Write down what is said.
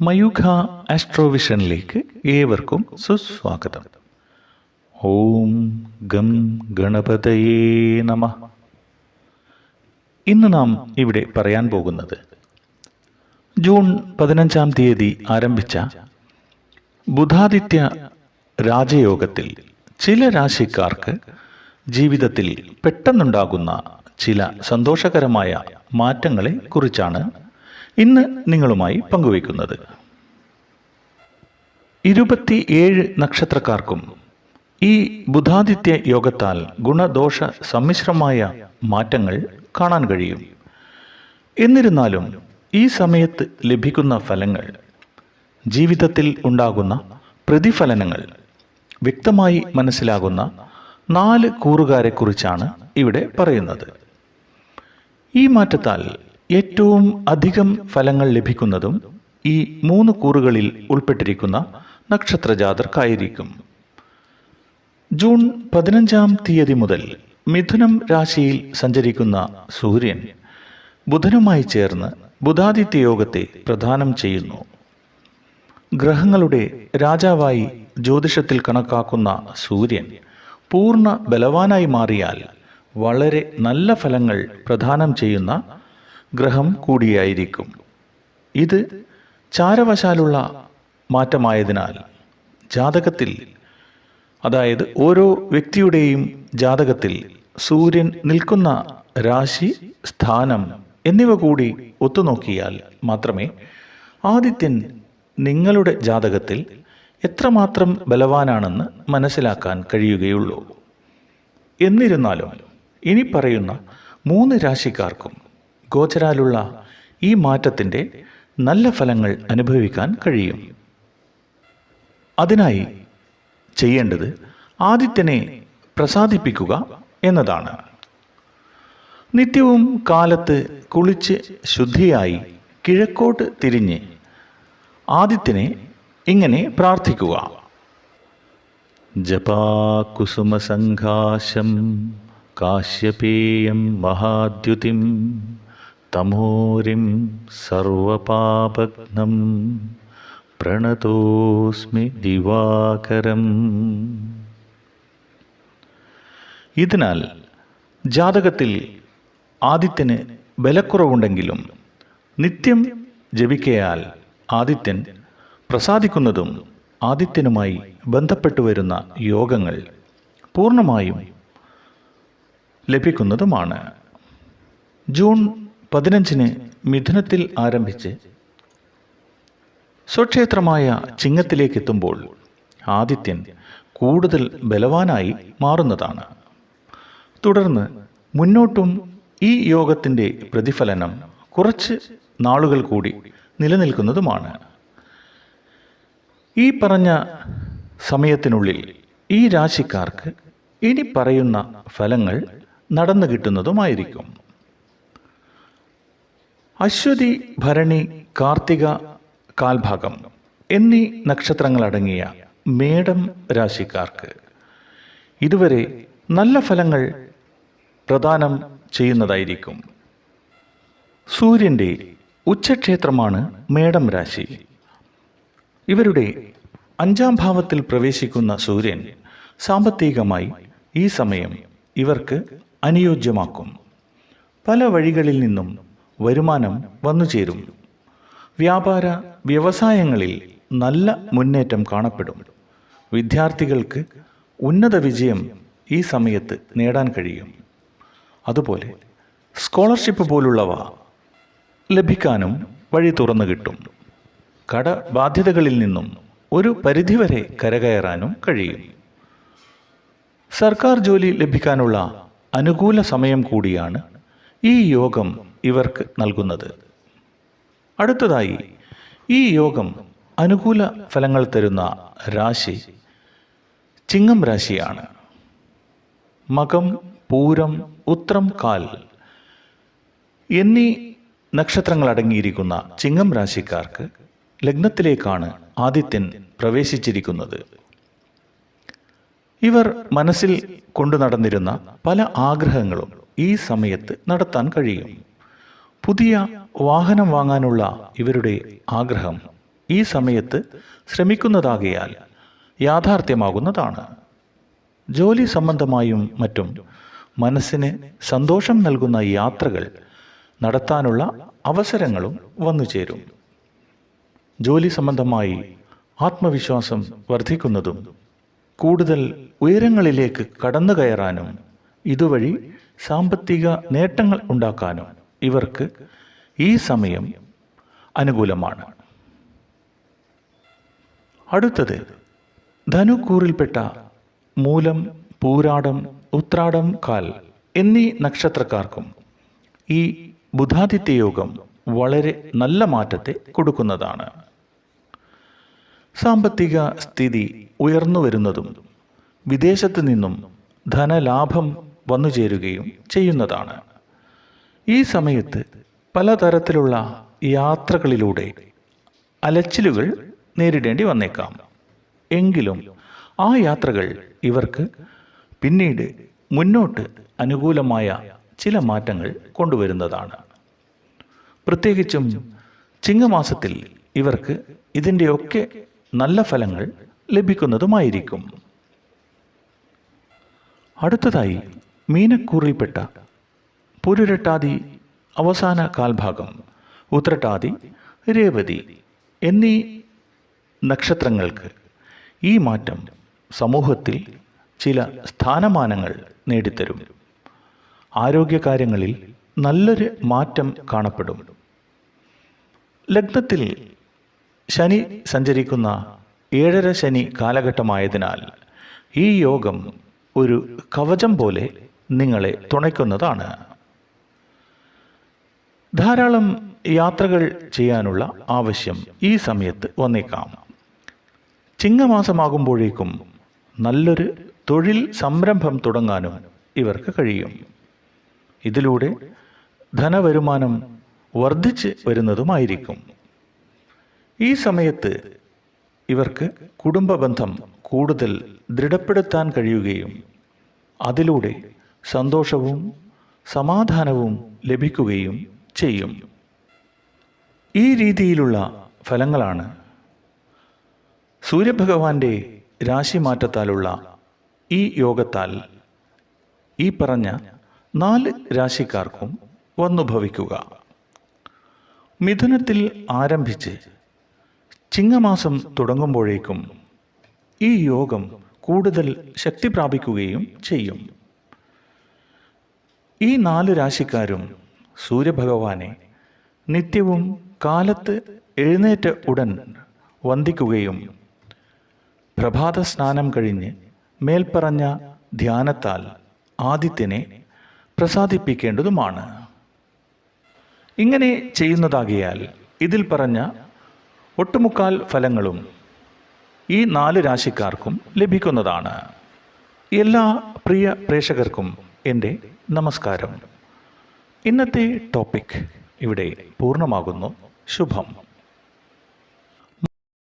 മയൂഖ ആസ്ട്രോവിഷനിലേക്ക് ഏവർക്കും സുസ്വാഗതം. ഓം ഗം ഗണപതയേ നമ. ഇന്ന് നാം ഇവിടെ പറയാൻ പോകുന്നത് ജൂൺ പതിനഞ്ചാം തീയതി ആരംഭിച്ച ബുധാദിത്യ രാജയോഗത്തിൽ ചില രാശിക്കാർക്ക് ജീവിതത്തിൽ പെട്ടെന്നുണ്ടാകുന്ന ചില സന്തോഷകരമായ മാറ്റങ്ങളെ കുറിച്ചാണ് ഇന്ന് നിങ്ങളുമായി പങ്കുവയ്ക്കുന്നത് ഇരുപത്തിയേഴ് നക്ഷത്രക്കാർക്കും ഈ ബുധാദിത്യ യോഗത്താൽ ഗുണദോഷ സമ്മിശ്രമായ മാറ്റങ്ങൾ കാണാൻ കഴിയും. എന്നിരുന്നാലും ഈ സമയത്ത് ലഭിക്കുന്ന ഫലങ്ങൾ ജീവിതത്തിൽ ഉണ്ടാകുന്ന പ്രതിഫലനങ്ങൾ വ്യക്തമായി മനസ്സിലാകുന്ന നാല് കൂറുകാരെക്കുറിച്ചാണ് ഇവിടെ പറയുന്നത്. ഈ മാറ്റത്താൽ ഏറ്റവും അധികം ഫലങ്ങൾ ലഭിക്കുന്നതും ഈ മൂന്ന് കൂറുകളിൽ ഉൾപ്പെട്ടിരിക്കുന്ന നക്ഷത്രജാതർക്കായിരിക്കും. ജൂൺ പതിനഞ്ചാം തീയതി മുതൽ മിഥുനം രാശിയിൽ സഞ്ചരിക്കുന്ന സൂര്യൻ ബുധനുമായി ചേർന്ന് ബുധാദിത്യ യോഗത്തെ പ്രദാനം ചെയ്യുന്നു. ഗ്രഹങ്ങളുടെ രാജാവായി ജ്യോതിഷത്തിൽ കണക്കാക്കുന്ന സൂര്യൻ പൂർണ ബലവാനായി മാറിയാൽ വളരെ നല്ല ഫലങ്ങൾ പ്രദാനം ചെയ്യുന്ന ഗ്രഹം കൂടിയായിരിക്കും. ഇത് ചാരവശാലുള്ള മാറ്റമായതിനാൽ ജാതകത്തിൽ അതായത് ഓരോ വ്യക്തിയുടെയും ജാതകത്തിൽ സൂര്യൻ നിൽക്കുന്ന രാശി സ്ഥാനം എന്നിവ കൂടി ഒത്തുനോക്കിയാൽ മാത്രമേ ആദിത്യൻ നിങ്ങളുടെ ജാതകത്തിൽ എത്രമാത്രം ബലവാനാണെന്ന് മനസ്സിലാക്കാൻ കഴിയുകയുള്ളൂ. എന്നിരുന്നാലും ഇനി പറയുന്ന മൂന്ന് രാശിക്കാർക്കും ഗോചരാലുള്ള ഈ മാറ്റത്തിന്റെ നല്ല ഫലങ്ങൾ അനുഭവിക്കാൻ കഴിയും. അതിനായി ചെയ്യേണ്ടത് ആദിത്യനെ പ്രസാദിപ്പിക്കുക എന്നതാണ്. നിത്യവും കാലത്ത് കുളിച്ച് ശുദ്ധിയായി കിഴക്കോട്ട് തിരിഞ്ഞ് ആദിത്യനെ ഇങ്ങനെ പ്രാർത്ഥിക്കുക. ജപാകുസുമസംഘാശം കാശ്യപേയം മഹാദ്യുതിം തമോരിം സർവപാപഘ്നം പ്രണതോസ്മി ദിവാകരം. ഇതിനാൽ ജാതകത്തിൽ ആദിത്യന് ബലക്കുറവുണ്ടെങ്കിലും നിത്യം ജപിക്കയാൽ ആദിത്യൻ പ്രസാദിക്കുന്നതും ആദിത്യനുമായി ബന്ധപ്പെട്ടു വരുന്ന യോഗങ്ങൾ പൂർണമായും ലഭിക്കുന്നതുമാണ്. ജൂൺ പതിനഞ്ചിന് മിഥുനത്തിൽ ആരംഭിച്ച് സ്വക്ഷേത്രമായ ചിങ്ങത്തിലേക്ക് എത്തുമ്പോൾ ആദിത്യൻ കൂടുതൽ ബലവാനായി മാറുന്നതാണ്. തുടർന്ന് മുന്നോട്ടും ഈ യോഗത്തിന്റെ പ്രതിഫലനം കുറച്ച് നാളുകൾ കൂടി നിലനിൽക്കുന്നതുമാണ്. ഈ പറഞ്ഞ സമയത്തിനുള്ളിൽ ഈ രാശിക്കാർക്ക് ഇനി പറയുന്ന ഫലങ്ങൾ നടന്നു കിട്ടുന്നതുമായിരിക്കും. അശ്വതി ഭരണി കാർത്തിക കാൽഭാഗം എന്നീ നക്ഷത്രങ്ങളടങ്ങിയ മേടം രാശിക്കാർക്ക് ഇതുവരെ നല്ല ഫലങ്ങൾ പ്രദാനം ചെയ്യുന്നതായിരിക്കും. സൂര്യന്റെ ഉച്ചക്ഷേത്രമാണ് മേടം രാശി. ഇവരുടെ അഞ്ചാം ഭാവത്തിൽ പ്രവേശിക്കുന്ന സൂര്യൻ സാമ്പത്തികമായി ഈ സമയം ഇവർക്ക് അനുയോജ്യമാക്കും. പല വഴികളിൽ നിന്നും വരുമാനം വന്നുചേരും വ്യാപാര വ്യവസായങ്ങളിൽ നല്ല മുന്നേറ്റം കാണപ്പെടും. വിദ്യാർത്ഥികൾക്ക് ഉന്നത വിജയം ഈ സമയത്ത് നേടാൻ കഴിയും. അതുപോലെ സ്കോളർഷിപ്പ് പോലുള്ളവ ലഭിക്കാനും വഴി തുറന്നു കിട്ടും. കടബാധ്യതകളിൽ നിന്നും ഒരു പരിധിവരെ കരകയറാനും കഴിയും. സർക്കാർ ജോലി ലഭിക്കാനുള്ള അനുകൂല സമയം കൂടിയാണ് ഈ യോഗം ഇവർക്ക് നൽകുന്നത്. അടുത്തതായി ഈ യോഗം അനുകൂല ഫലങ്ങൾ തരുന്ന രാശി ചിങ്ങം രാശിയാണ്. മകം പൂരം ഉത്രം കാൽ എന്നീ നക്ഷത്രങ്ങൾ അടങ്ങിയിരിക്കുന്ന ചിങ്ങം രാശിക്കാർക്ക് ലഗ്നത്തിലേക്കാണ് ആദിത്യൻ പ്രവേശിച്ചിരിക്കുന്നത്. ഇവർ മനസ്സിൽ കൊണ്ടു നടന്നിരുന്ന പല ആഗ്രഹങ്ങളും ഈ സമയത്ത് നടത്താൻ കഴിയും. പുതിയ വാഹനം വാങ്ങാനുള്ള ഇവരുടെ ആഗ്രഹം ഈ സമയത്ത് ശ്രമിക്കുന്നതാകിയാൽ യാഥാർത്ഥ്യമാകുന്നതാണ്. ജോലി സംബന്ധമായും മറ്റും മനസ്സിന് സന്തോഷം നൽകുന്ന യാത്രകൾ നടത്താനുള്ള അവസരങ്ങളും വന്നു ചേരും. ജോലി സംബന്ധമായി ആത്മവിശ്വാസം വർദ്ധിക്കുന്നതും കൂടുതൽ ഉയരങ്ങളിലേക്ക് കടന്നു കയറാനും ഇതുവഴി സാമ്പത്തിക നേട്ടങ്ങൾ ഉണ്ടാക്കാനും ഇവർക്ക് ഈ സമയം അനുകൂലമാണ്. അടുത്തത് ധനുക്കൂറിൽപ്പെട്ട മൂലം പൂരാടം ഉത്രാടം കാൽ എന്നീ നക്ഷത്രക്കാർക്കും ഈ ബുധാദിത്യ യോഗം വളരെ നല്ല മാറ്റത്തെ കൊടുക്കുന്നതാണ്. സാമ്പത്തിക സ്ഥിതി ഉയർന്നു വരുന്നതും വിദേശത്തു നിന്നും ധനലാഭം വന്നു ചേരുകയും ചെയ്യുന്നതാണ്. ഈ സമയത്ത് പലതരത്തിലുള്ള യാത്രകളിലൂടെ അലച്ചിലുകൾ നേരിടേണ്ടി വന്നേക്കാം. എങ്കിലും ആ യാത്രകൾ ഇവർക്ക് പിന്നീട് മുന്നോട്ട് അനുകൂലമായ ചില മാറ്റങ്ങൾ കൊണ്ടുവരുന്നതാണ്. പ്രത്യേകിച്ചും ചിങ്ങമാസത്തിൽ ഇവർക്ക് ഇതിന്റെയൊക്കെ നല്ല ഫലങ്ങൾ ലഭിക്കുന്നതുമായിരിക്കും. അടുത്തതായി മീനക്കൂറിൽപ്പെട്ട പുരുരട്ടാതി അവസാന കാൽഭാഗം ഉത്രട്ടാതി രേവതി എന്നീ നക്ഷത്രങ്ങൾക്ക് ഈ മാറ്റം സമൂഹത്തിൽ ചില സ്ഥാനമാനങ്ങൾ നേടിത്തരും. ആരോഗ്യകാര്യങ്ങളിൽ നല്ലൊരു മാറ്റം കാണപ്പെടും. ലഗ്നത്തിൽ ശനി സഞ്ചരിക്കുന്ന ഏഴര ശനി കാലഘട്ടമായതിനാൽ ഈ യോഗം ഒരു കവചം പോലെ നിങ്ങളെ തുണയ്ക്കുന്നതാണ്. ധാരാളം യാത്രകൾ ചെയ്യാനുള്ള ആവശ്യം ഈ സമയത്ത് വന്നേക്കാം. ചിങ്ങമാസമാകുമ്പോഴേക്കും നല്ലൊരു തൊഴിൽ സംരംഭം തുടങ്ങാനും ഇവർക്ക് കഴിയും. ഇതിലൂടെ ധനവരുമാനം വർദ്ധിച്ച് വരുന്നതുമായിരിക്കും. ഈ സമയത്ത് ഇവർക്ക് കുടുംബ ബന്ധം കൂടുതൽ ദൃഢപ്പെടുത്താൻ കഴിയുകയും അതിലൂടെ സന്തോഷവും സമാധാനവും ലഭിക്കുകയും ചെയ്യും. ഈ രീതിയിലുള്ള ഫലങ്ങളാണ് സൂര്യഭഗവാന്റെ രാശിമാറ്റത്താലുള്ള ഈ യോഗത്താൽ ഈ പറഞ്ഞ നാല് രാശിക്കാർക്കും വന്നു ഭവിക്കുക മിഥുനത്തിൽ ആരംഭിച്ച് ചിങ്ങമാസം തുടങ്ങുമ്പോഴേക്കും ഈ യോഗം കൂടുതൽ ശക്തി പ്രാപിക്കുകയും ചെയ്യും. ഈ നാല് രാശിക്കാരും സൂര്യഭഗവാനെ നിത്യവും കാലത്ത് എഴുന്നേറ്റ ഉടൻ വന്ദിക്കുകയും പ്രഭാത സ്നാനം കഴിഞ്ഞ് മേൽപ്പറഞ്ഞ ധ്യാനത്താൽ ആദിത്യനെ പ്രസാദിപ്പിക്കേണ്ടതുമാണ്. ഇങ്ങനെ ചെയ്യുന്നതാകിയാൽ ഇതിൽ പറഞ്ഞ ഒട്ടുമുക്കാൽ ഫലങ്ങളും ഈ നാല് രാശിക്കാർക്കും ലഭിക്കുന്നതാണ്. എല്ലാ പ്രിയ പ്രേക്ഷകർക്കും എന്റെ നമസ്കാരം. ഇന്നത്തെ ടോപ്പിക് ഇവിടെ പൂർണമാകുന്നു. ശുഭം.